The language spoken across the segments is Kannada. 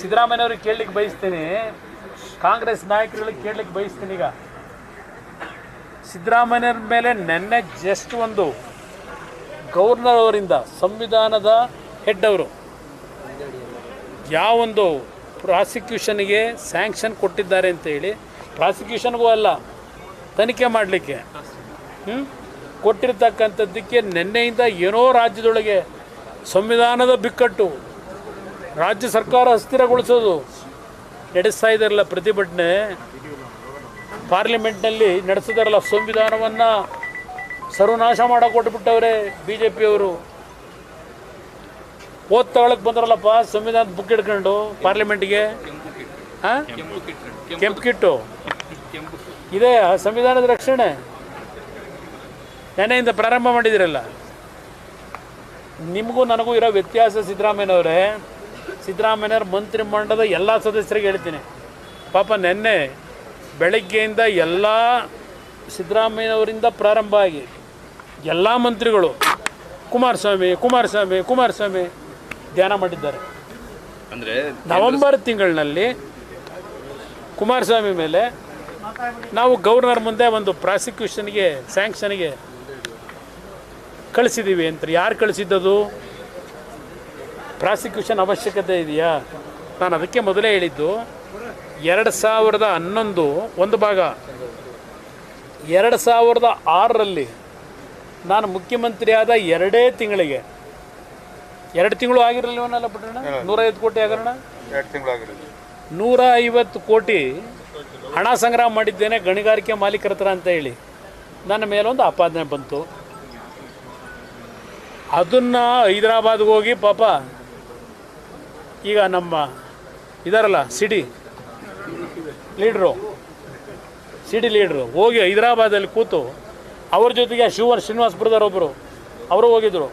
ಸಿದ್ದರಾಮಯ್ಯವ್ರಿಗೆ ಕೇಳಲಿಕ್ಕೆ ಬಯಸ್ತೀನಿ. ಕಾಂಗ್ರೆಸ್ ನಾಯಕರುಗಳಿಗೆ ಕೇಳಲಿಕ್ಕೆ ಬಯಸ್ತೀನಿ ಈಗ. ಸಿದ್ದರಾಮಯ್ಯರ ಮೇಲೆ ನೆನ್ನೆ ಜಸ್ಟ್ ಒಂದು ಗವರ್ನರ್ ಅವರಿಂದ ಸಂವಿಧಾನದ ಹೆಡ್ ಅವರು ಯಾವೊಂದು ಪ್ರಾಸಿಕ್ಯೂಷನ್ಗೆ ಸ್ಯಾಂಕ್ಷನ್ ಕೊಟ್ಟಿದ್ದಾರೆ ಅಂತ ಹೇಳಿ, ಪ್ರಾಸಿಕ್ಯೂಷನ್ಗೂ ಅಲ್ಲ, ತನಿಖೆ ಮಾಡಲಿಕ್ಕೆ ಹ್ಞೂ ಕೊಟ್ಟಿರ್ತಕ್ಕಂಥದ್ದಕ್ಕೆ ನಿನ್ನೆಯಿಂದ ಏನೋ ರಾಜ್ಯದೊಳಗೆ ಸಂವಿಧಾನದ ಬಿಕ್ಕಟ್ಟು ರಾಜ್ಯ ಸರ್ಕಾರ ಅಸ್ಥಿರಗೊಳಿಸೋದು. ನಡೆಸ್ತಾ ಇದ್ದಾರಲ್ಲ ಪ್ರತಿಭಟನೆ. ಪಾರ್ಲಿಮೆಂಟ್ನಲ್ಲಿ ನಡೆಸಿದಾರಲ್ಲ ಸಂವಿಧಾನವನ್ನು ಸರ್ವನಾಶ ಮಾಡಕ್ಕೆ ಕೊಟ್ಟುಬಿಟ್ಟವ್ರೆ ಬಿ ಜೆ ಪಿಯವರು ಓದ್ ತಗೊಳಕ್ ಬಂದ್ರಲ್ಲಪ್ಪ, ಸಂವಿಧಾನದ ಬುಕ್ ಇಟ್ಕೊಂಡು ಪಾರ್ಲಿಮೆಂಟ್ಗೆ. ಹಾಂ? ಕೆಂಪು ಕಿಟ್ಟು. ಇದೇ ಸಂವಿಧಾನದ ರಕ್ಷಣೆ. ನೆನೆಯಿಂದ ಪ್ರಾರಂಭ ಮಾಡಿದಿರಲ್ಲ. ನಿಮಗೂ ನನಗೂ ಇರೋ ವ್ಯತ್ಯಾಸ ಸಿದ್ದರಾಮಯ್ಯನವರೇ ಸಿದ್ದರಾಮಯ್ಯವ್ರ ಮಂತ್ರಿಮಂಡಲದ ಎಲ್ಲ ಸದಸ್ಯರಿಗೆ ಹೇಳ್ತೀನಿ. ಪಾಪ ನೆನ್ನೆ ಬೆಳಗ್ಗೆಯಿಂದ ಎಲ್ಲ ಸಿದ್ದರಾಮಯ್ಯನವರಿಂದ ಪ್ರಾರಂಭ ಆಗಿ ಎಲ್ಲ ಮಂತ್ರಿಗಳು ಕುಮಾರಸ್ವಾಮಿ ಕುಮಾರಸ್ವಾಮಿ ಕುಮಾರಸ್ವಾಮಿ ಧ್ಯಾನ ಮಾಡಿದ್ದಾರೆ. ಅಂದರೆ ನವೆಂಬರ್ ತಿಂಗಳಿನಲ್ಲಿ ಕುಮಾರಸ್ವಾಮಿ ಮೇಲೆ ನಾವು ಗವರ್ನರ್ ಮುಂದೆ ಒಂದು ಪ್ರಾಸಿಕ್ಯೂಷನ್ಗೆ ಸ್ಯಾಂಕ್ಷನ್ಗೆ ಕಳಿಸಿದ್ದೀವಿ ಅಂತ. ಯಾರು ಕಳಿಸಿದ್ದದು? ಪ್ರಾಸಿಕ್ಯೂಷನ್ ಅವಶ್ಯಕತೆ ಇದೆಯಾ? ನಾನು ಅದಕ್ಕೆ ಮೊದಲೇ ಹೇಳಿದ್ದು ಎರಡು ಸಾವಿರದ ಹನ್ನೊಂದು ಒಂದು ಭಾಗ. ಎರಡು ಸಾವಿರದ ಆರರಲ್ಲಿ ನಾನು ಮುಖ್ಯಮಂತ್ರಿಯಾದ ಎರಡೇ ತಿಂಗಳಿಗೆ. ಎರಡು ತಿಂಗಳು ಆಗಿರಲಿಲ್ಲವನಲ್ಲ ಪುಟ್ಟಣ್ಣ? ನೂರೈವತ್ತು ಕೋಟಿ ಆಗರಣ ಎರಡು ತಿಂಗಳಾಗಿರೋದು ನೂರ ಐವತ್ತು ಕೋಟಿ ಹಣ ಸಂಗ್ರಹ ಮಾಡಿದ್ದೇನೆ ಗಣಿಗಾರಿಕೆ ಮಾಲೀಕರ ಹತ್ರ ಅಂತ ಹೇಳಿ. ನನ್ನ ಮೇಲೊಂದು ಆಪಾದನೆ ಬಂತು. ಅದನ್ನು ಹೈದರಾಬಾದ್ಗೆ ಹೋಗಿ ಪಾಪ ಈಗ ನಮ್ಮ ಇದಾರಲ್ಲ ಸಿಡಿ ಲೀಡ್ರು ಸಿಡಿ ಲೀಡ್ರು ಹೋಗಿ ಹೈದರಾಬಾದಲ್ಲಿ ಕೂತು ಅವ್ರ ಜೊತೆಗೆ ಶಿವನ್ ಶ್ರೀನಿವಾಸಪುರದವ್ರು ಒಬ್ಬರು ಅವರು ಹೋಗಿದ್ರು.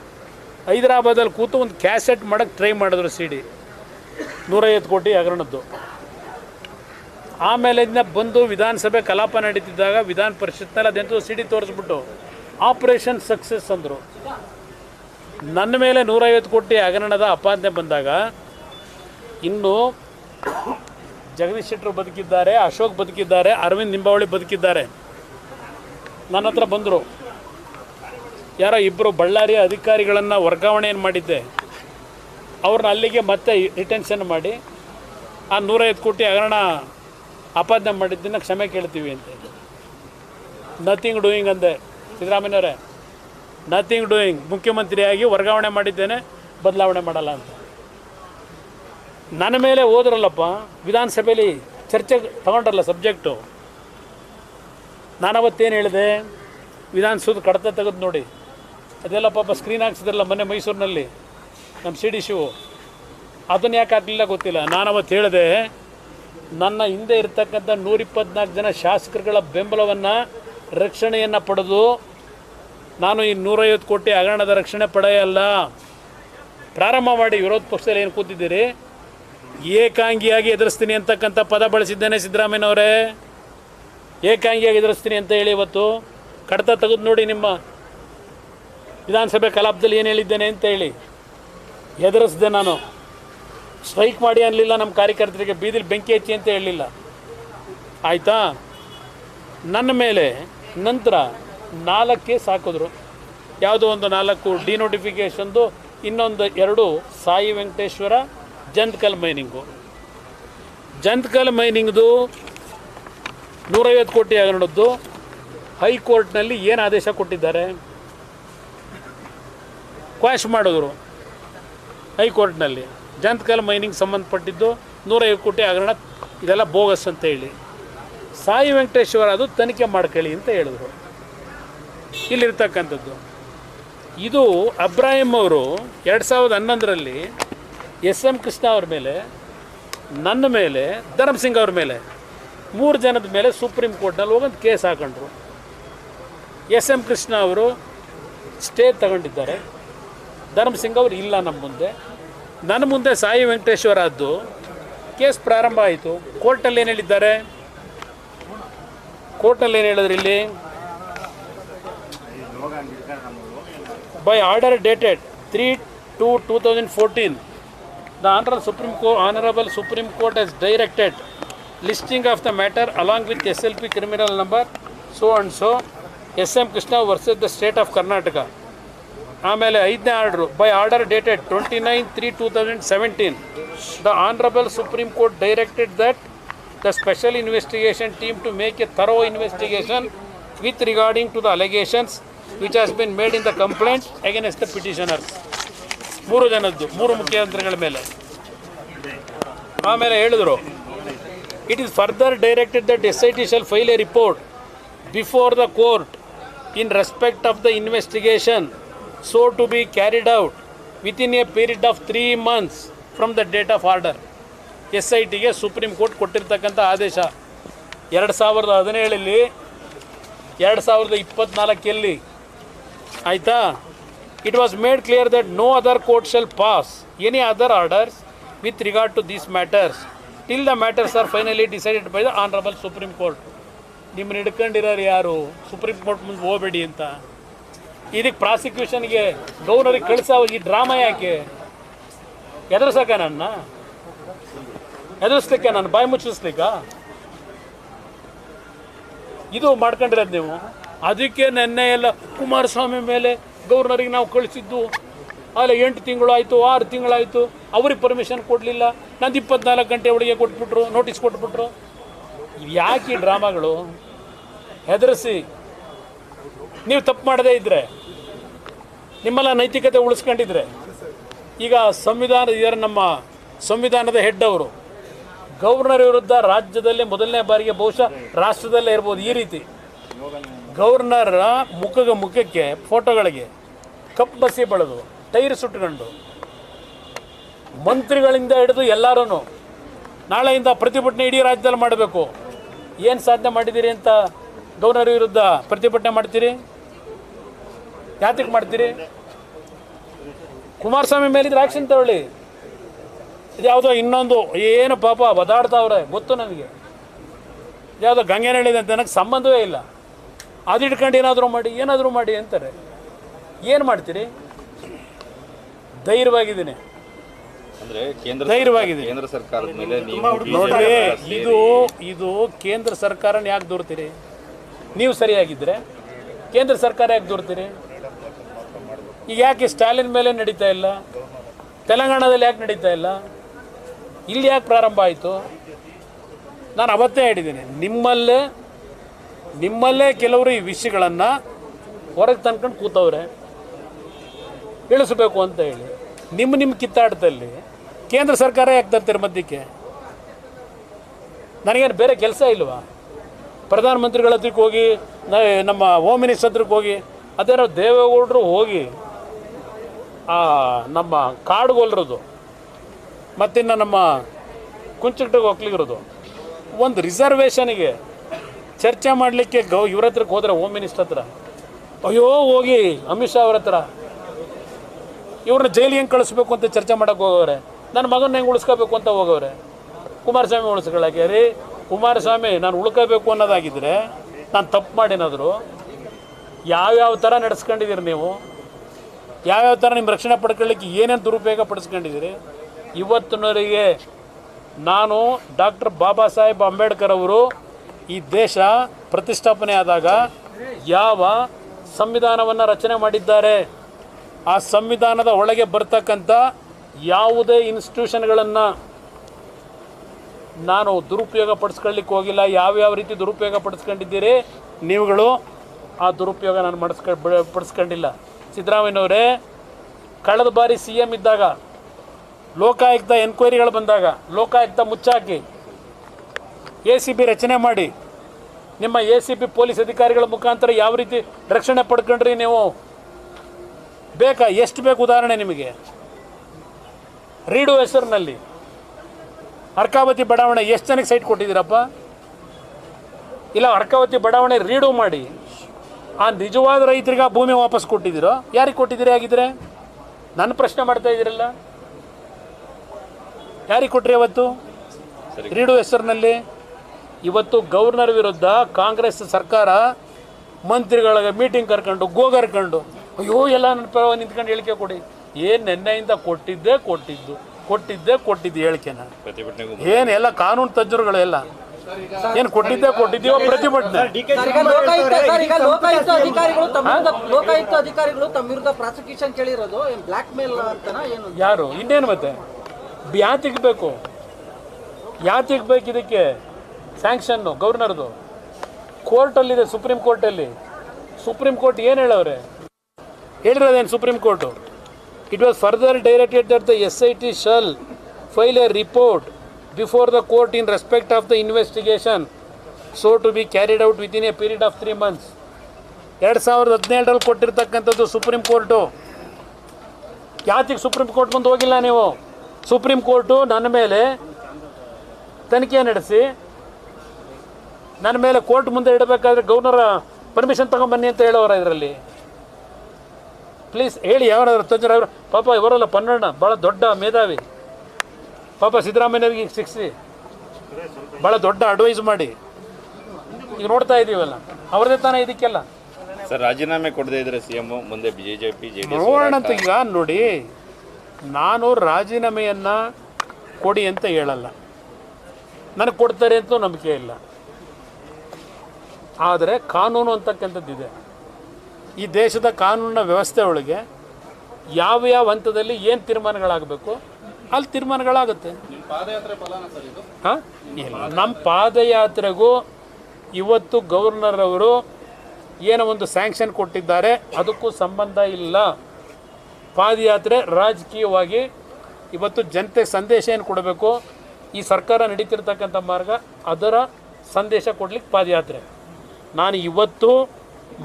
ಹೈದರಾಬಾದಲ್ಲಿ ಕೂತು ಒಂದು ಕ್ಯಾಸೆಟ್ ಮಾಡೋಕ್ಕೆ ಟ್ರೈ ಮಾಡಿದ್ರು ಸಿ ಡಿ ನೂರೈವತ್ತು ಕೋಟಿ ಹಗರಣದ್ದು. ಆಮೇಲೆ ಇದನ್ನ ಬಂದು ವಿಧಾನಸಭೆ ಕಲಾಪ ನಡೀತಿದ್ದಾಗ ವಿಧಾನ ಪರಿಷತ್ನಲ್ಲಿ ಅದೆಂತೂ ಸಿ ಡಿ ತೋರಿಸ್ಬಿಟ್ಟು ಆಪರೇಷನ್ ಸಕ್ಸಸ್ ಅಂದರು. ನನ್ನ ಮೇಲೆ ನೂರೈವತ್ತು ಕೋಟಿ ಹಗರಣದ ಅಪಾದನೆ ಬಂದಾಗ ಇನ್ನು ಜಗದೀಶ್ ಶೆಟ್ಟರು ಬದುಕಿದ್ದಾರೆ, ಅಶೋಕ್ ಬದುಕಿದ್ದಾರೆ, ಅರವಿಂದ್ ನಿಂಬಾವಳಿ ಬದುಕಿದ್ದಾರೆ. ನನ್ನ ಹತ್ರ ಬಂದರು. ಯಾರೋ ಇಬ್ಬರು ಬಳ್ಳಾರಿಯ ಅಧಿಕಾರಿಗಳನ್ನು ವರ್ಗಾವಣೆಯನ್ನು ಮಾಡಿದ್ದೆ? ಅವ್ರನ್ನ ಅಲ್ಲಿಗೆ ಮತ್ತೆ ರಿಟೆನ್ಷನ್ ಮಾಡಿ, ಆ ನೂರೈವತ್ತು ಕೋಟಿ ಹಗರಣ ಆಪಾದನೆ ಮಾಡಿದ್ದನ್ನು ಕ್ಷಮೆ ಕೇಳ್ತೀವಿ ಅಂತ ನಥಿಂಗ್ ಡೂಯಿಂಗ್ ಅಂದೆ. ಸಿದ್ದರಾಮಯ್ಯವರೇ ನಥಿಂಗ್ ಡೂಯಿಂಗ್ ಮುಖ್ಯಮಂತ್ರಿಯಾಗಿ ವರ್ಗಾವಣೆ ಮಾಡಿದ್ದೇನೆ, ಬದಲಾವಣೆ ಮಾಡಲ್ಲ ಅಂತ. ನನ್ನ ಮೇಲೆ ಓದ್ರಲ್ಲಪ್ಪ, ವಿಧಾನಸಭೆಯಲ್ಲಿ ಚರ್ಚೆ ತಗೊಂಡ್ರಲ್ಲ ಸಬ್ಜೆಕ್ಟು. ನಾನು ಅವತ್ತೇನು ಹೇಳಿದೆ ವಿಧಾನಸೌಧ ಕಡತ ತೆಗೆದು ನೋಡಿ. ಅದೆಲ್ಲ ಪಾಪ ಸ್ಕ್ರೀನ್ ಹಾಕ್ಸಿದ್ರಲ್ಲ ಮೊನ್ನೆ ಮೈಸೂರಿನಲ್ಲಿ, ನಮ್ಮ ಸಿ ಡಿ ಶಿವು. ಅದನ್ನು ಯಾಕೆ ಆಗಲಿಲ್ಲ ಗೊತ್ತಿಲ್ಲ. ನಾನು ಅವತ್ತು ಹೇಳಿದೆ, ನನ್ನ ಹಿಂದೆ ಇರತಕ್ಕಂಥ ನೂರಿಪ್ಪತ್ನಾಲ್ಕು ಜನ ಶಾಸಕರುಗಳ ಬೆಂಬಲವನ್ನು ರಕ್ಷಣೆಯನ್ನು ಪಡೆದು, ನಾನು ಈ ನೂರೈವತ್ತು ಕೋಟಿ ಹಗರಣದ ರಕ್ಷಣೆ ಪಡೆಯಲ್ಲ. ಪ್ರಾರಂಭ ಮಾಡಿ ವಿರೋಧ ಪಕ್ಷದಲ್ಲಿ ಏನು ಕೂತಿದ್ದೀರಿ? ಏಕಾಂಗಿಯಾಗಿ ಎದುರಿಸ್ತೀನಿ ಅಂತಕ್ಕಂಥ ಪದ ಬಳಸಿದ್ದೇನೆ ಸಿದ್ದರಾಮಯ್ಯನವರೇ. ಏಕಾಂಗಿಯಾಗಿ ಎದುರಿಸ್ತೀನಿ ಅಂತ ಹೇಳಿ ಇವತ್ತು ಕಡತ ತೆಗೆದು ನೋಡಿ ನಿಮ್ಮ ವಿಧಾನಸಭೆ ಕಲಾಪದಲ್ಲಿ ಏನು ಹೇಳಿದ್ದೇನೆ ಅಂತ ಹೇಳಿ. ಎದುರಿಸ್ದೆ ನಾನು. ಸ್ಟ್ರೈಕ್ ಮಾಡಿ ಅನ್ನಲಿಲ್ಲ ನಮ್ಮ ಕಾರ್ಯಕರ್ತರಿಗೆ, ಬೀದಿಲಿ ಬೆಂಕಿ ಹಚ್ಚಿ ಅಂತ ಹೇಳಲಿಲ್ಲ. ಆಯಿತಾ? ನನ್ನ ಮೇಲೆ ನಂತರ ನಾಲ್ಕೇ ಸಾಕಿದ್ರು. ಯಾವುದೋ ಒಂದು ನಾಲ್ಕು ಡಿನೋಟಿಫಿಕೇಷನ್ದು ಇನ್ನೊಂದು ಎರಡು ಸಾಯಿ ವೆಂಕಟೇಶ್ವರ ಜಂತ್ಕಲ್ ಮೈನಿಂಗು. ಜಂತ್ಕಲ್ ಮೈನಿಂಗ್ದು ನೂರೈವತ್ತು ಕೋಟಿ ಹಗರಣದ್ದು ಹೈಕೋರ್ಟ್ನಲ್ಲಿ ಏನು ಆದೇಶ ಕೊಟ್ಟಿದ್ದಾರೆ? ಕ್ವಾಶ್ ಮಾಡಿದ್ರು ಹೈಕೋರ್ಟ್ನಲ್ಲಿ. ಜಂತ್ಕಲ್ ಮೈನಿಂಗ್ ಸಂಬಂಧಪಟ್ಟಿದ್ದು ನೂರೈವತ್ತು ಕೋಟಿ ಹಗರಣ ಇದೆಲ್ಲ ಬೋಗಸ್ ಅಂತ ಹೇಳಿ. ಸಾಯಿ ವೆಂಕಟೇಶ್ವರ ಅದು ತನಿಖೆ ಮಾಡ್ಕೊಳ್ಳಿ ಅಂತ ಹೇಳಿದ್ರು. ಇಲ್ಲಿರ್ತಕ್ಕಂಥದ್ದು. ಇದು ಅಬ್ರಾಹಿಂ ಅವರು ಎರಡು ಸಾವಿರದ ಹನ್ನೊಂದರಲ್ಲಿ ಎಸ್ ಎಂ ಕೃಷ್ಣ ಅವ್ರ ಮೇಲೆ, ನನ್ನ ಮೇಲೆ ಧರ್ಮಸಿಂಗ್ ಅವ್ರ ಮೇಲೆ, ಮೂರು ಜನದ ಮೇಲೆ ಸುಪ್ರೀಂ ಕೋರ್ಟ್ನಲ್ಲಿ ಹೋಗೊಂದು ಕೇಸ್ ಹಾಕೊಂಡ್ರು. ಎಸ್ ಎಂ ಕೃಷ್ಣ ಅವರು ಸ್ಟೇ ತಗೊಂಡಿದ್ದಾರೆ. ಧರ್ಮಸಿಂಗ್ ಅವರು ಇಲ್ಲ ನಮ್ಮ ಮುಂದೆ. ನನ್ನ ಮುಂದೆ ಸಾಯಿ ವೆಂಕಟೇಶ್ವರ ಅದ್ದು. ಕೇಸ್ ಪ್ರಾರಂಭ ಆಯಿತು. ಕೋರ್ಟಲ್ಲಿ ಏನು ಹೇಳಿದ್ದಾರೆ? ಕೋರ್ಟಲ್ಲಿ ಏನು ಹೇಳಿದ್ರು ಇಲ್ಲಿ? By order dated three two two thousand fourteen The Honorable Supreme Court, Honorable Supreme Court has directed listing of the matter along with SLP criminal number so and so SM Krishna versus the state of Karnataka. ಆಮೇಲೆ ಐದನೇ order by order dated twenty nine three two thousand seventeen the honourable supreme court directed that the special investigation team to make a thorough investigation with regarding to the allegations which has been made in the complaint against the petitioners ಮೂರು ಜನದ್ದು, ಮೂರು ಮುಖ್ಯಮಂತ್ರಿಗಳ ಮೇಲೆ. ಆಮೇಲೆ ಹೇಳಿದರು it is further directed that S I T shall file a report before the court in respect of the investigation investigation to be carried out within a period of three months from the date of order S I ಟಿಗೆ ಸುಪ್ರೀಂ ಕೋರ್ಟ್ ಕೊಟ್ಟಿರ್ತಕ್ಕಂಥ ಆದೇಶ ಎರಡು ಸಾವಿರದ ಹದಿನೇಳಲ್ಲಿ, ಎರಡು ಸಾವಿರದ ಇಪ್ಪತ್ತ್ನಾಲ್ಕಲ್ಲಿ ಆಯಿತಾ? It was made clear that no other court shall pass any other orders with regard to these matters till the matters are finally decided by the honourable Supreme Court ನಿಮ್ಮನ್ನ ಹಿಡ್ಕೊಂಡಿರೋರು ಯಾರು? ಸುಪ್ರೀಂ ಕೋರ್ಟ್ ಮುಂದೆ ಹೋಗಬೇಡಿ ಅಂತ. ಇದಕ್ಕೆ ಪ್ರಾಸಿಕ್ಯೂಷನ್ಗೆ ಗೌರ್ನರಿಗೆ ಕಳಿಸೋ ಈ ಡ್ರಾಮಾ ಯಾಕೆ? ಎದುರಿಸಕ ನನ್ನ? ಎದುರಿಸ್ಲಿಕ್ಕೆ ನಾನು ಬಾಯಿ ಮುಚ್ಚಿಸ್ಲಿಕ್ಕ? ಇದು ಮಾಡ್ಕೊಂಡಿರೋದು ನೀವು. ಅದಕ್ಕೆ ನೆನ್ನೆ ಎಲ್ಲ ಕುಮಾರಸ್ವಾಮಿ ಮೇಲೆ ಗೌರ್ನರಿಗೆ ನಾವು ಕಳಿಸಿದ್ದು. ಅಲ್ಲ ಎಂಟು ತಿಂಗಳು ಆಯಿತು ಆರು ತಿಂಗಳಾಯಿತು, ಅವ್ರಿಗೆ ಪರ್ಮಿಷನ್ ಕೊಡಲಿಲ್ಲ. ನಂದು ಇಪ್ಪತ್ನಾಲ್ಕು ಗಂಟೆ ಒಳಗೆ ಕೊಟ್ಬಿಟ್ರು ನೋಟಿಸ್ ಕೊಟ್ಬಿಟ್ರು. ಯಾಕೆ ಈ ಡ್ರಾಮಾಗಳು? ಹೆದರಿಸಿ. ನೀವು ತಪ್ಪು ಮಾಡದೇ ಇದ್ದರೆ ನಿಮ್ಮೆಲ್ಲ ನೈತಿಕತೆ ಉಳಿಸ್ಕೊಂಡಿದ್ರೆ. ಈಗ ಸಂವಿಧಾನ ಇದ್ದಾರೆ ನಮ್ಮ ಸಂವಿಧಾನದ ಹೆಡ್ ಅವರು. ಗವರ್ನರ್ ವಿರುದ್ಧ ರಾಜ್ಯದಲ್ಲೇ ಮೊದಲನೇ ಬಾರಿಗೆ ಬಹುಶಃ ರಾಷ್ಟ್ರದಲ್ಲೇ ಇರ್ಬೋದು ಈ ರೀತಿ. ಗವರ್ನರ್ ಮುಖಗ ಮುಖಕ್ಕೆ ಫೋಟೋಗಳಿಗೆ ಕಪ್ಪು ಬಸಿ ಬೆಳೆದು ಟೈರ್ ಸುಟ್ಕೊಂಡು ಮಂತ್ರಿಗಳಿಂದ ಹಿಡಿದು ಎಲ್ಲರೂ ನಾಳೆಯಿಂದ ಪ್ರತಿಭಟನೆ ಇಡೀ ರಾಜ್ಯದಲ್ಲಿ ಮಾಡಬೇಕು. ಏನು ಸಾಧನೆ ಮಾಡಿದ್ದೀರಿ ಅಂತ ಗವರ್ನರ್ ವಿರುದ್ಧ ಪ್ರತಿಭಟನೆ ಮಾಡ್ತೀರಿ? ಯಾತಕ್ಕೆ ಮಾಡ್ತೀರಿ? ಕುಮಾರಸ್ವಾಮಿ ಮೇಲಿದ್ರೆ ಆ್ಯಕ್ಷನ್ ತಗೊಳ್ಳಿ. ಯಾವುದೋ ಇನ್ನೊಂದು ಏನು ಪಾಪ ಬದಾಡ್ತಾವ್ರೆ ಗೊತ್ತು ನನಗೆ. ಯಾವುದೋ ಗಂಗೆನಹಳ್ಳಿ ಅಂತ ನನಗೆ ಸಂಬಂಧವೇ ಇಲ್ಲ. ಅದು ಹಿಡ್ಕೊಂಡು ಏನಾದರೂ ಮಾಡಿ ಏನಾದರೂ ಮಾಡಿ ಅಂತಾರೆ. ಏನು ಮಾಡ್ತೀರಿ? ಧೈರ್ಯವಾಗಿದ್ದೀನಿ. ಅಂದ್ರೆ ಕೇಂದ್ರ ಧೈರ್ಯವಾಗಿದ್ದೀನಿ. ಕೇಂದ್ರ ಸರ್ಕಾರದ ಮೇಲೆ ನೀವು ನೋಡ್ರಿ ಇದು ಇದು ಕೇಂದ್ರ ಸರ್ಕಾರನ ಯಾಕೆ ದೂರ್ತೀರಿ? ನೀವು ಸರಿಯಾಗಿದ್ದರೆ ಕೇಂದ್ರ ಸರ್ಕಾರ ಯಾಕೆ ದೂರ್ತೀರಿ? ಈಗ ಯಾಕೆ ಸ್ಟಾಲಿನ್ ಮೇಲೆ ನಡೀತಾ ಇಲ್ಲ? ತೆಲಂಗಾಣದಲ್ಲಿ ಯಾಕೆ ನಡೀತಾ ಇಲ್ಲ? ಇಲ್ಲಿ ಯಾಕೆ ಪ್ರಾರಂಭ ಆಯಿತು? ನಾನು ಅವತ್ತೇ ಹೇಳಿದ್ದೀನಿ ನಿಮ್ಮಲ್ಲೇ ನಿಮ್ಮಲ್ಲೇ ಕೆಲವರು ಈ ವಿಷಯಗಳನ್ನು ಹೊರಗೆ ತಂದ್ಕೊಂಡು ಕೂತವ್ರೆ. ಇಳಿಸ್ಬೇಕು ಅಂತ ಹೇಳಿ. ನಿಮ್ಮ ನಿಮ್ಮ ಕಿತ್ತಾಟದಲ್ಲಿ ಕೇಂದ್ರ ಸರ್ಕಾರ ಯಾಕೆ ತರ್ತೀರ ಮಧ್ಯಕ್ಕೆ? ನನಗೇನು ಬೇರೆ ಕೆಲಸ ಇಲ್ವಾ? ಪ್ರಧಾನಮಂತ್ರಿಗಳ ಹತ್ರಕ್ಕೆ ಹೋಗಿ ನಮ್ಮ ಹೋಮ್ ಮಿನಿಸ್ಟರ್ ಹತ್ರಕ್ಕೆ ಹೋಗಿ ಅದೇನೋ ದೇವೇಗೌಡರು ಹೋಗಿ, ಆ, ನಮ್ಮ ಕಾಡುಗೊಲ್ರದು, ಮತ್ತಿನ್ನು ನಮ್ಮ ಕುಂಚಿಟ್ಟಿಗೆ ಒಕ್ಲಿಗಿರೋದು ಒಂದು ರಿಸರ್ವೇಷನ್ಗೆ ಚರ್ಚೆ ಮಾಡಲಿಕ್ಕೆ ಗೌ ಇವ್ರ ಹತ್ರಕ್ಕೆ ಹೋದ್ರೆ ಹೋಮ್ ಮಿನಿಸ್ಟರ್ ಹತ್ರ. ಅಯ್ಯೋ, ಹೋಗಿ, ಅಮಿತ್ ಶಾ ಅವ್ರ ಹತ್ರ. ಇವ್ರನ್ನ ಜೈಲಿಗೆ ಹೆಂಗೆ ಕಳಿಸ್ಬೇಕು ಅಂತ ಚರ್ಚೆ ಮಾಡೋಕೆ ಹೋಗೋರೆ ನನ್ನ ಮಗನ ಹೆಂಗೆ ಉಳಿಸ್ಕೋಬೇಕು ಅಂತ ಹೋಗೋರೆ ಕುಮಾರಸ್ವಾಮಿ ಉಳಿಸ್ಕೊಳ್ಳೋಕೆ ರೀ, ಕುಮಾರಸ್ವಾಮಿ, ನಾನು ಉಳ್ಕೋಬೇಕು ಅನ್ನೋದಾಗಿದ್ದರೆ ನಾನು ತಪ್ಪು ಮಾಡಿನಾದರೂ. ಯಾವ್ಯಾವ ಥರ ನಡೆಸ್ಕೊಂಡಿದ್ದೀರಿ ನೀವು? ಯಾವ್ಯಾವ ಥರ ನಿಮ್ಮ ರಕ್ಷಣೆ ಪಡ್ಕೊಳ್ಳಿಕ್ಕೆ ಏನೇನು ದುರುಪಯೋಗ ಪಡಿಸ್ಕೊಂಡಿದ್ದೀರಿ ಇವತ್ತಿನವರಿಗೆ ನಾನು ಡಾಕ್ಟರ್ ಬಾಬಾ ಸಾಹೇಬ್ ಅಂಬೇಡ್ಕರ್ ಅವರು ಈ ದೇಶ ಪ್ರತಿಷ್ಠಾಪನೆ ಆದಾಗ ಯಾವ ಸಂವಿಧಾನವನ್ನು ರಚನೆ ಮಾಡಿದ್ದಾರೆ? ಆ ಸಂವಿಧಾನದ ಒಳಗೆ ಬರ್ತಕ್ಕಂಥ ಯಾವುದೇ ಇನ್ಸ್ಟಿಟ್ಯೂಷನ್ಗಳನ್ನು ನಾನು ದುರುಪಯೋಗ ಪಡಿಸ್ಕೊಳ್ಳಿಕ್ಕೆ ಹೋಗಿಲ್ಲ. ಯಾವ್ಯಾವ ರೀತಿ ದುರುಪಯೋಗ ಪಡಿಸ್ಕೊಂಡಿದ್ದೀರಿ? ನೀವುಗಳು ಆ ದುರುಪಯೋಗ ನಾನು ಮಾಡಿಸ್ಕ ಪಡಿಸ್ಕೊಂಡಿಲ್ಲ. ಸಿದ್ದರಾಮಯ್ಯನವರೇ, ಕಳೆದ ಬಾರಿ ಸಿ ಎಂ ಇದ್ದಾಗ, ಲೋಕಾಯುಕ್ತ ಎನ್ಕ್ವೈರಿಗಳು ಬಂದಾಗ, ಲೋಕಾಯುಕ್ತ ಮುಚ್ಚಾಕಿ ಎ ಸಿ ಬಿ ರಚನೆ ಮಾಡಿ ನಿಮ್ಮ ಎ ಸಿ ಬಿ ಪೊಲೀಸ್ ಅಧಿಕಾರಿಗಳ ಮುಖಾಂತರ ಯಾವ ರೀತಿ ರಕ್ಷಣೆ ಪಡ್ಕೊಂಡ್ರಿ ನೀವು? ಬೇಕಾ? ಎಷ್ಟು ಬೇಕು ಉದಾಹರಣೆ ನಿಮಗೆ? ರೀಡು ಹೆಸರಿನಲ್ಲಿ. ಅರ್ಕಾವತಿ ಬಡಾವಣೆ ಎಷ್ಟು ಜನಕ್ಕೆ ಸೈಟ್ ಕೊಟ್ಟಿದ್ದೀರಪ್ಪ? ಇಲ್ಲ ಅರ್ಕಾವತಿ ಬಡಾವಣೆ ರೀಡು ಮಾಡಿ. ಆ ನಿಜವಾದ ರೈತರಿಗೆ ಆ ಭೂಮಿ ವಾಪಸ್ ಕೊಟ್ಟಿದ್ದೀರೋ? ಯಾರಿಗೆ ಕೊಟ್ಟಿದ್ದೀರಿ ಆಗಿದ್ರೆ ನನ್ನ ಪ್ರಶ್ನೆ ಮಾಡ್ತಾ ಇದ್ದೀರಲ್ಲ. ಯಾರಿಗೆ ಕೊಟ್ರಿ ಅವತ್ತು? ರೀಡು ಹೆಸರಿನಲ್ಲಿ. ಇವತ್ತು ಗವರ್ನರ್ ವಿರುದ್ಧ ಕಾಂಗ್ರೆಸ್ ಸರ್ಕಾರ ಮಂತ್ರಿಗಳಿಗೆ ಮೀಟಿಂಗ್ ಕರ್ಕೊಂಡು ಗೋ ಕರ್ಕೊಂಡು ಅಯ್ಯೋ ಎಲ್ಲ ನನ್ನ ಪರ ನಿಂತ್ಕೊಂಡು ಹೇಳಿಕೆ ಕೊಡಿ. ಏನು ನೆನ್ನೆಯಿಂದ ಕೊಟ್ಟಿದ್ದೇ ಕೊಟ್ಟಿದ್ದು ಕೊಟ್ಟಿದ್ದೆ ಕೊಟ್ಟಿದ್ದು ಹೇಳಿಕೆನ ನಾನು. ಏನು ಎಲ್ಲ ಕಾನೂನು ತಜ್ಞರುಗಳೆಲ್ಲ ಏನು ಕೊಟ್ಟಿದ್ದೆ ಕೊಟ್ಟಿದ್ದೀವೋ ಪ್ರತಿಭಟನೆ? ಲೋಕಾಯುಕ್ತ ಅಧಿಕಾರಿಗಳು ತಮ್ಮ ವಿರುದ್ಧ ಅಧಿಕಾರಿಗಳು ತಮ್ಮ ವಿರುದ್ಧ ಪ್ರಾಸಿಕ್ಯೂಷನ್ ಕೇಳಿರೋದು ಏನ್ ಬ್ಲಾಕ್ ಮೇಲ್ ಅಂತನಾ ಏನು? ಯಾರು? ಇನ್ನೇನು ಮತ್ತೆ? ಯಾತಿಗೆ ಬೇಕು. ಯಾತಿಗೆ ಬೇಕು ಇದಕ್ಕೆ ಸ್ಯಾಂಕ್ಷನ್ನು ಗವರ್ನರ್ದು. ಕೋರ್ಟಲ್ಲಿದೆ ಸುಪ್ರೀಂ ಕೋರ್ಟಲ್ಲಿ ಸುಪ್ರೀಂ ಕೋರ್ಟ್ ಏನು ಹೇಳವ್ರೆ? ಹೇಳಿರೋದೇನು Supreme Court it was further directed that the S I T shall file a report before the court in respect of the investigation so to be carried out within a period of three months ಎರಡು ಸಾವಿರದ ಹದಿನೇಳರಲ್ಲಿ ಕೊಟ್ಟಿರ್ತಕ್ಕಂಥದ್ದು ಸುಪ್ರೀಂ ಕೋರ್ಟು ಯಾತಿಗೆ ಸುಪ್ರೀಂ ಕೋರ್ಟ್ ಮುಂದೆ ಹೋಗಿಲ್ಲ ನೀವು? ಸುಪ್ರೀಂ ಕೋರ್ಟು ನನ್ನ ಮೇಲೆ ತನಿಖೆ ನಡೆಸಿ. ನನ್ನ ಮೇಲೆ ಕೋರ್ಟ್ ಮುಂದೆ ಇಡಬೇಕಾದ್ರೆ ಗವರ್ನರ್ ಪರ್ಮಿಷನ್ ತಗೊಂಬನ್ನಿ ಅಂತ ಹೇಳೋರ ಇದರಲ್ಲಿ. ಪ್ಲೀಸ್ ಹೇಳಿ ಯಾವನಾದ್ರು ತೊಂದರೆ ಅವರು ಪಾಪ ಇವರೆಲ್ಲ ಪನ್ನಣ್ಣ ಭಾಳ ದೊಡ್ಡ ಮೇಧಾವಿ. ಪಾಪ ಸಿದ್ದರಾಮಯ್ಯವ್ರಿಗೆ ಈಗ ಶಿಕ್ಷಿ ಭಾಳ ದೊಡ್ಡ ಅಡ್ವೈಸ್ ಮಾಡಿ. ಈಗ ನೋಡ್ತಾ ಇದ್ದೀವಲ್ಲ ಅವ್ರದೇ ತಾನೇ ಇದಕ್ಕೆಲ್ಲ. ಸರ್ ರಾಜೀನಾಮೆ ಕೊಡದೇ ಇದ್ರೆ ಸಿಎಂ ಮುಂದೆ ಬಿಜೆಪಿ ಜೆಡಿಎಸ್ ನೋಡೋಣ ಅಂತ ಈಗ ನೋಡಿ ನಾನು ರಾಜೀನಾಮೆಯನ್ನು ಕೊಡಿ ಅಂತ ಹೇಳಲ್ಲ. ನನಗೆ ಕೊಡ್ತಾರೆ ಅಂತ ನಂಬಿಕೆ ಇಲ್ಲ. ಆದರೆ ಕಾನೂನು ಅಂತಕ್ಕಂಥದ್ದಿದೆ. ಈ ದೇಶದ ಕಾನೂನಿನ ವ್ಯವಸ್ಥೆ ಒಳಗೆ ಯಾವ ಯಾವ ಹಂತದಲ್ಲಿ ಏನು ತೀರ್ಮಾನಗಳಾಗಬೇಕು ಅಲ್ಲಿ ತೀರ್ಮಾನಗಳಾಗುತ್ತೆ. ಹಾಂ? ಇಲ್ಲ. ನಮ್ಮ ಪಾದಯಾತ್ರೆಗೂ ಇವತ್ತು ಗವರ್ನರ್ ಅವರು ಏನೋ ಒಂದು ಸ್ಯಾಂಕ್ಷನ್ ಕೊಟ್ಟಿದ್ದಾರೆ ಅದಕ್ಕೂ ಸಂಬಂಧ ಇಲ್ಲ. ಪಾದಯಾತ್ರೆ ರಾಜಕೀಯವಾಗಿ ಇವತ್ತು ಜನತೆ ಸಂದೇಶ ಏನು ಕೊಡಬೇಕು ಈ ಸರ್ಕಾರ ನಡೀತಿರ್ತಕ್ಕಂಥ ಮಾರ್ಗ ಅದರ ಸಂದೇಶ ಕೊಡ್ಲಿಕ್ಕೆ ಪಾದಯಾತ್ರೆ. ನಾನು ಇವತ್ತು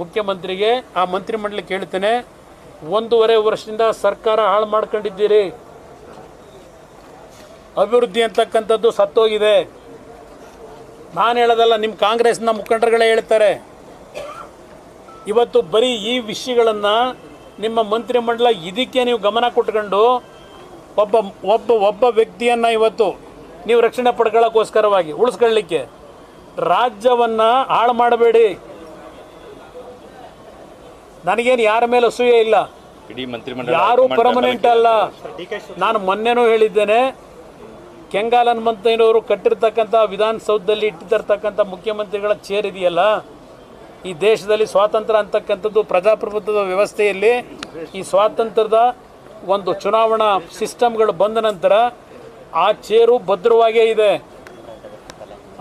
ಮುಖ್ಯಮಂತ್ರಿಗೆ ಆ ಮಂತ್ರಿಮಂಡಲಕ್ಕೆ ಹೇಳ್ತೇನೆ ಒಂದೂವರೆ ವರ್ಷದಿಂದ ಸರ್ಕಾರ ಹಾಳು ಮಾಡ್ಕೊಂಡಿದ್ದೀರಿ. ಅಭಿವೃದ್ಧಿ ಅಂತಕ್ಕಂಥದ್ದು ಸತ್ತೋಗಿದೆ. ನಾನು ಹೇಳೋದಲ್ಲ, ನಿಮ್ಮ ಕಾಂಗ್ರೆಸ್ನ ಮುಖಂಡರುಗಳೇ ಹೇಳ್ತಾರೆ. ಇವತ್ತು ಬರೀ ಈ ವಿಷಯಗಳನ್ನು ನಿಮ್ಮ ಮಂತ್ರಿಮಂಡಲ ಇದಕ್ಕೆ ನೀವು ಗಮನ ಕೊಟ್ಕೊಂಡು ಒಬ್ಬ ಒಬ್ಬ ಒಬ್ಬ ವ್ಯಕ್ತಿಯನ್ನು ಇವತ್ತು ನೀವು ರಕ್ಷಣೆ ಪಡ್ಕೊಳ್ಳೋಕ್ಕೋಸ್ಕರವಾಗಿ, ಉಳಿಸ್ಕೊಳ್ಳಿಕ್ಕೆ ರಾಜ್ಯವನ್ನು ಹಾಳು ಮಾಡಬೇಡಿ. ನನಗೇನು ಯಾರ ಮೇಲೆ ಅಸೂಯೆ ಇಲ್ಲ. ಯಾರು ಪರ್ಮನೆಂಟ್ ಅಲ್ಲ. ನಾನು ಮೊನ್ನೆನೂ ಹೇಳಿದ್ದೇನೆ ಕೆಂಗಾಲನ್ ಹನುಮಂತಯ್ಯನವರು ಕಟ್ಟಿರ್ತಕ್ಕಂಥ ವಿಧಾನಸೌಧದಲ್ಲಿ ಇಟ್ಟಿರ್ತಕ್ಕಂಥ ಮುಖ್ಯಮಂತ್ರಿಗಳ ಚೇರ್ ಇದೆಯಲ್ಲ ಈ ದೇಶದಲ್ಲಿ ಸ್ವಾತಂತ್ರ್ಯ ಅಂತಕ್ಕಂಥದ್ದು ಪ್ರಜಾಪ್ರಭುತ್ವದ ವ್ಯವಸ್ಥೆಯಲ್ಲಿ ಈ ಸ್ವಾತಂತ್ರ್ಯದ ಒಂದು ಚುನಾವಣಾ ಸಿಸ್ಟಮ್ಗಳು ಬಂದ ನಂತರ ಆ ಚೇರು ಭದ್ರವಾಗೇ ಇದೆ.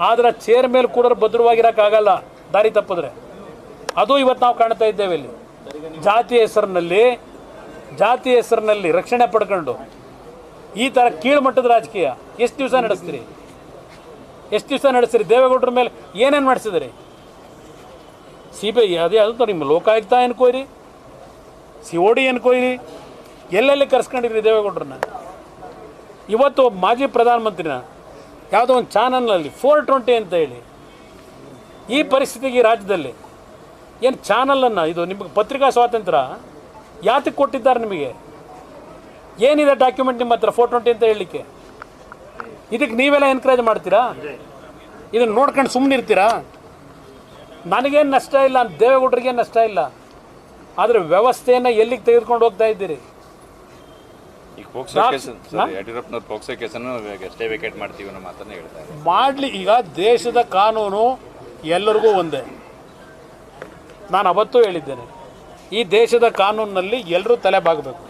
ಆದರೆ ಚೇರ್ ಮೇಲೆ ಕೂಡ ಭದ್ರವಾಗಿರೋಕ್ಕಾಗಲ್ಲ. ದಾರಿ ತಪ್ಪಿದ್ರೆ. ಅದು ಇವತ್ತು ನಾವು ಕಾಣ್ತಾ ಇದ್ದೇವೆ ಇಲ್ಲಿ. ಜಾತಿ ಹೆಸರಿನಲ್ಲಿ ಜಾತಿ ಹೆಸರಿನಲ್ಲಿ ರಕ್ಷಣೆ ಪಡ್ಕೊಂಡು ಈ ಥರ ಕೀಳುಮಟ್ಟದ ರಾಜಕೀಯ ಎಷ್ಟು ದಿವಸ ನಡೆಸ್ತೀರಿ? ಎಷ್ಟು ದಿವಸ ನಡೆಸ್ತೀರಿ? ದೇವೇಗೌಡರ ಮೇಲೆ ಏನೇನು ಮಾಡಿಸಿದ್ರಿ? ಸಿ ಬಿ ಐ ಅದೇ ಅದು ನಿಮ್ಮ Lokayukta enquiry C O D enquiry ಎಲ್ಲೆಲ್ಲಿ ಕರ್ಸ್ಕೊಂಡಿದ್ರಿ ದೇವೇಗೌಡರನ್ನ? ಇವತ್ತು ಮಾಜಿ ಪ್ರಧಾನಮಂತ್ರಿನ ಯಾವುದೋ ಒಂದು ಚಾನಲ್ನಲ್ಲಿ ಫೋರ್ ಟ್ವೆಂಟಿ ಅಂತ ಹೇಳಿ. ಈ ಪರಿಸ್ಥಿತಿಗೆ ರಾಜ್ಯದಲ್ಲಿ ಏನು ಚಾನಲನ್ನು ಇದು ನಿಮಗೆ ಪತ್ರಿಕಾ ಸ್ವಾತಂತ್ರ್ಯ ಯಾತಕ್ಕೆ ಕೊಟ್ಟಿದ್ದಾರೆ ನಿಮಗೆ? ಏನಿದೆ ಡಾಕ್ಯುಮೆಂಟ್ ನಿಮ್ಮ ಹತ್ರ ಫೋರ್ ಟ್ವೆಂಟಿ ಅಂತ ಹೇಳಲಿಕ್ಕೆ? ಇದಕ್ಕೆ ನೀವೆಲ್ಲ ಎನ್ಕರೇಜ್ ಮಾಡ್ತೀರಾ? ಇದನ್ನು ನೋಡ್ಕೊಂಡು ಸುಮ್ಮನಿರ್ತೀರಾ ನನಗೇನು ನಷ್ಟ ಇಲ್ಲ, ದೇವೇಗೌಡರಿಗೇನು ನಷ್ಟ ಇಲ್ಲ. ಆದರೆ ವ್ಯವಸ್ಥೆಯನ್ನು ಎಲ್ಲಿಗೆ ತೆಗೆದುಕೊಂಡು ಹೋಗ್ತಾ ಇದ್ದೀರಿ? ಈಗ ಪೋಕ್ಸೋ ನಾ- ಕೇಸ್ ಸರ್ ಯಡಿಯೂರಪ್ಪನವ್ರ ಪೋಕ್ಸೋ ಕೇಸನ್ನು ಸ್ಟೇ ವೇಕೇಟ್ ಮಾಡ್ತೀವಿ ಅನ್ನೋ ಮಾತನ್ನ ಹೇಳ್ತಾರೆ ಮಾಡ್ಲಿ ಈಗ ದೇಶದ ಕಾನೂನು ಎಲ್ಲರಿಗೂ ಒಂದೇ. ನಾನು ಅವತ್ತು ಹೇಳಿದ್ದೇನೆ ಈ ದೇಶದ ಕಾನೂನಿನಲ್ಲಿ ಎಲ್ಲರೂ ತಲೆ ಬಾಗಬೇಕು.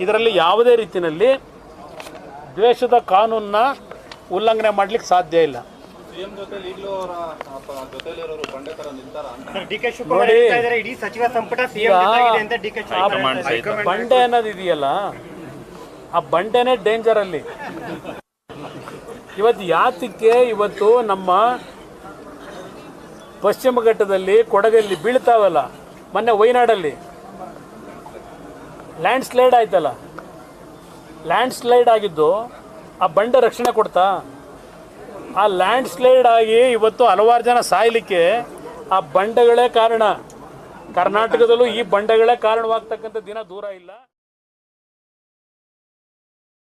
ಇದರಲ್ಲಿ ಯಾವುದೇ ರೀತಿಯಲ್ಲಿ ದೇಶದ ಕಾನೂನನ್ನ ಉಲ್ಲಂಘನೆ ಮಾಡಲಿಕ್ಕೆ ಸಾಧ್ಯ ಇಲ್ಲ. ಡಿ ಕೆ ಶಿವಕುಮಾರ್ ನೋಡಿ. ಹೇಳ್ತಾ ಇದ್ದಾರೆ ಇಡೀ ಸಚಿವ ಸಂಪುಟ ಸಿಎಂ ಜೊತೆಗಿದೆ ಅಂತ ಡಿ ಕೆ ಆ ಹೈಕಮಾಂಡ್ ಸಹಿತ ಬಂಡೆ ಅನ್ನೋದು ಇದೆಯಲ್ಲ ಆ ಬಂಡೆನೇ ಡೇಂಜರ್ ಅಲ್ಲಿ. ಇವತ್ತು ಯಾತಕ್ಕೆ ಇವತ್ತು ನಮ್ಮ ಪಶ್ಚಿಮ ಘಟ್ಟದಲ್ಲಿ ಕೊಡಗಲ್ಲಿ ಬೀಳ್ತಾವಲ್ಲ, ಮೊನ್ನೆ ವೈನಾಡಲ್ಲಿ. ಲ್ಯಾಂಡ್ ಸ್ಲೈಡ್ ಆಯ್ತಲ್ಲ. ಲ್ಯಾಂಡ್ ಸ್ಲೈಡ್ ಆಗಿದ್ದು ಆ ಬಂಡೆ ರಕ್ಷಣೆ ಕೊಡ್ತಾ, ಆ ಲ್ಯಾಂಡ್ ಸ್ಲೈಡ್ ಆಗಿ ಇವತ್ತು ಹಲವಾರು ಜನ ಸಾಯಲಿಕ್ಕೆ ಆ ಬಂಡೆಗಳೇ ಕಾರಣ. ಕರ್ನಾಟಕದಲ್ಲೂ ಈ ಬಂಡೆಗಳೇ ಕಾರಣವಾಗ್ತಕ್ಕಂಥ ದಿನ ದೂರ ಇಲ್ಲ.